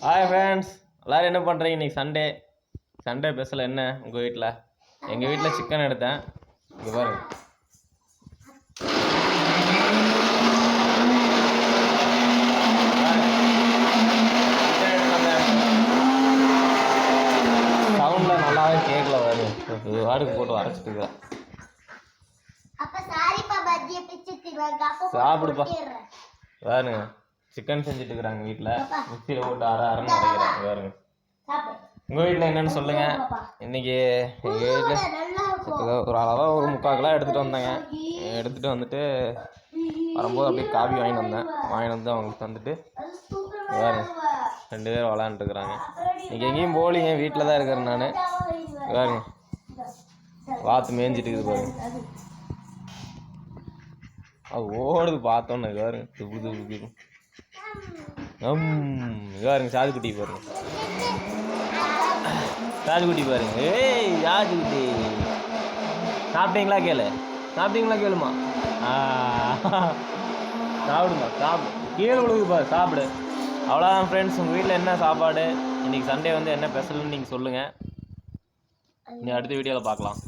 Hi friends எல்லோரும் என்ன பண்ணுறீங்க இன்னைக்கு சண்டே சண்டே ஸ்பெஷல் என்ன உங்கள் வீட்டில் எங்கள் வீட்டில் சிக்கன் எடுத்தேன். இங்கே பாருங்க. சவுண்டில் நல்லாவே கேட்கல வரும் இது வாடுக்கு போட்டு அப்ப சாப்பிடுப்பா. பாருங்க. சிக்கன் செஞ்சுட்டு இருக்கிறாங்க வீட்டில் மிக்சியில் போட்டு அரை அரைன்னு அரைக்கிறாங்க பாருங்க. உங்கள் வீட்டில் என்னன்னு சொல்லுங்கள் இன்னைக்கு எங்கள் வீட்டில் ஒரு அளவாக ஒரு முக்கால் கிலோ எடுத்துகிட்டு வந்தேங்க. எடுத்துகிட்டு வந்துட்டு வரும்போது அப்படியே காபி வாங்கிட்டு வந்தேன். வாங்கிட்டு வந்து அவங்களுக்கு வந்துட்டு பாருங்க. ரெண்டு பேரும் விளாண்டுருக்குறாங்க இன்னைக்கு எங்கேயும் போகலிங்க. வீட்டில் தான் இருக்கிறேன் நான். பாருங்க. வாத்து மேய்ஞ்சிட்டு இருக்குது பாருங்க. அது. ஓடுது பார்த்தோன்னு பாருங்க. துப்பு துப்பு துப்பு ம் பாருங்க சாதுக்குட்டி பாருங்க. சாதுக்குட்டி பாருங்க. ஏய் சாதுக்குட்டி சாப்பிட்டீங்களா கேளு. சாப்பிட்டீங்களா கேளுமா? சாப்பிடுமா சாப்பிடு. கீழே விழுகுது பாரு சாப்பிடு. அவ்வளோதான் ஃப்ரெண்ட்ஸ் உங்கள் வீட்டில் என்ன சாப்பாடு? இன்னைக்கு சண்டே வந்து என்ன ஸ்பெஷல்னு நீங்கள் சொல்லுங்கள் இன்னும் அடுத்த வீடியோவில் பார்க்கலாம்.